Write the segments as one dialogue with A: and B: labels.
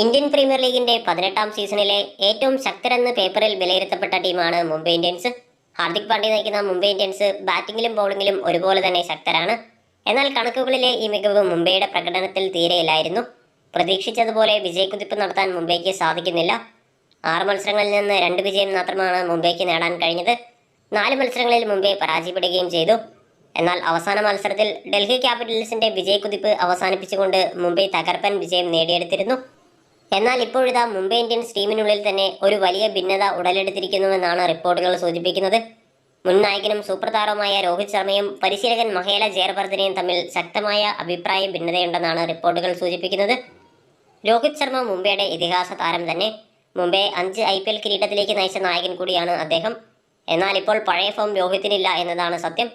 A: Indian premier ലീഗിന്റെ പതിനെട്ടാം സീസണിലെ ഏറ്റവും ശക്തരെന്ന് പേപ്പറിൽ വിലയിരുത്തപ്പെട്ട ടീമാണ് മുംബൈ ഇന്ത്യൻസ്. ഹാർദിക് പാണ്ഡ്യ നയിക്കുന്ന മുംബൈ ഇന്ത്യൻസ് ബാറ്റിംഗിലും ബൗളിംഗിലും ഒരുപോലെ തന്നെ ശക്തരാണ്. എന്നാൽ കണക്കുകളിലെ ഈ മികവ് മുംബൈയുടെ പ്രകടനത്തിൽ തീരെയില്ലായിരുന്നു. പ്രതീക്ഷിച്ചതുപോലെ വിജയക്കുതിപ്പ് നടത്താൻ മുംബൈക്ക് സാധിക്കുന്നില്ല. ആറ് മത്സരങ്ങളിൽ നിന്ന് രണ്ട് വിജയം മാത്രമാണ് മുംബൈക്ക് നേടാൻ കഴിഞ്ഞത്. നാല് മത്സരങ്ങളിൽ മുംബൈ പരാജയപ്പെടുകയും ചെയ്തു. എന്നാൽ അവസാന മത്സരത്തിൽ ഡൽഹി ക്യാപിറ്റൽസിന്റെ വിജയക്കുതിപ്പ് അവസാനിപ്പിച്ചുകൊണ്ട് മുംബൈ തകർപ്പൻ വിജയം നേടിയെടുത്തിരുന്നു. എന്നാൽ ഇപ്പോഴിതാ മുംബൈ ഇന്ത്യൻസ് ടീമിനുള്ളിൽ തന്നെ ഒരു വലിയ ഭിന്നത ഉടലെടുത്തിരിക്കുന്നുവെന്നാണ് റിപ്പോർട്ടുകൾ സൂചിപ്പിക്കുന്നത്. മുൻ നായകനും സൂപ്പർ താരവുമായ രോഹിത് ശർമ്മയും പരിശീലകൻ മഹേല ജയവർദ്ധനയും തമ്മിൽ ശക്തമായ അഭിപ്രായ ഭിന്നതയുണ്ടെന്നാണ് റിപ്പോർട്ടുകൾ സൂചിപ്പിക്കുന്നത്. രോഹിത് ശർമ്മ മുംബൈയുടെ ഇതിഹാസ താരം തന്നെ. മുംബൈ അഞ്ച് ഐ പി എൽ കിരീടത്തിലേക്ക് നയിച്ച നായകൻ കൂടിയാണ് അദ്ദേഹം. എന്നാൽ ഇപ്പോൾ പഴയ ഫോം രോഹിത്തിനില്ല എന്നതാണ് സത്യം.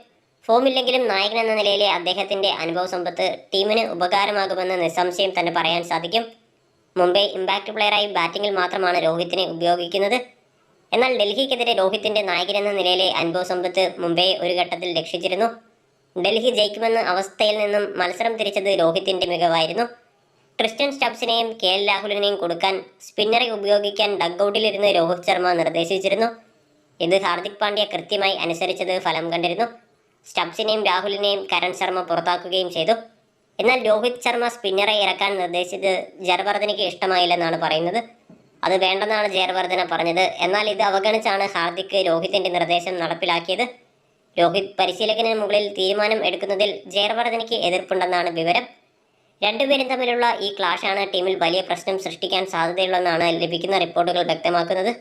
A: ഫോമില്ലെങ്കിലും നായകൻ എന്ന നിലയിലെ അദ്ദേഹത്തിന്റെ അനുഭവ സമ്പത്ത് ടീമിന് ഉപകാരമാകുമെന്ന് നിസ്സംശയം തന്നെ പറയാൻ സാധിക്കും. മുംബൈ ഇമ്പാക്ട് പ്ലെയറായി ബാറ്റിംഗിൽ മാത്രമാണ് രോഹിത്തിനെ ഉപയോഗിക്കുന്നത്. എന്നാൽ ഡൽഹിക്കെതിരെ രോഹിത്തിന്റെ നായകനെന്ന നിലയിലെ അനുഭവ സമ്പത്ത് മുംബൈയെ ഒരു ഘട്ടത്തിൽ രക്ഷിച്ചിരുന്നു. ഡൽഹി ജയിക്കുമെന്ന അവസ്ഥയിൽ നിന്നും മത്സരം തിരിച്ചത് രോഹിത്തിന്റെ മികവായിരുന്നു. ക്രിസ്റ്റ്യൻ സ്റ്റബ്സിനെയും കെ എൽ രാഹുലിനെയും കൊടുക്കാൻ സ്പിന്നറെ ഉപയോഗിക്കാൻ ഡഗ്ഔട്ടിലിരുന്ന് രോഹിത് ശർമ്മ നിർദ്ദേശിച്ചിരുന്നു. ഇത് ഹാർദിക് പാണ്ഡ്യ കൃത്യമായി അനുസരിച്ചത് ഫലം കണ്ടിരുന്നു. സ്റ്റബ്സിനെയും രാഹുലിനെയും കരൺ ശർമ്മ പുറത്താക്കുകയും ചെയ്തു. എന്നാൽ രോഹിത് ശർമ്മ സ്പിന്നറെ ഇറക്കാൻ നിർദ്ദേശിച്ചത് ജയവർദ്ധനയ്ക്ക് ഇഷ്ടമായില്ലെന്നാണ് പറയുന്നത്. അത് വേണ്ടെന്നാണ് ജയവർദ്ധന പറഞ്ഞത്. എന്നാൽ ഇത് അവഗണിച്ചാണ് ഹാർദിക് രോഹിത്തിന്റെ നിർദ്ദേശം നടപ്പിലാക്കിയത്. രോഹിത് പരിശീലകന് മുകളിൽ തീരുമാനം എടുക്കുന്നതിൽ ജയവർദ്ധനയ്ക്ക് എതിർപ്പുണ്ടെന്നാണ് വിവരം. രണ്ടുപേരും തമ്മിലുള്ള ഈ ക്ലാഷാണ് ടീമിൽ വലിയ പ്രശ്നം സൃഷ്ടിക്കാൻ സാധ്യതയുള്ളതെന്നാണ് ലഭിക്കുന്ന റിപ്പോർട്ടുകൾ വ്യക്തമാക്കുന്നത്.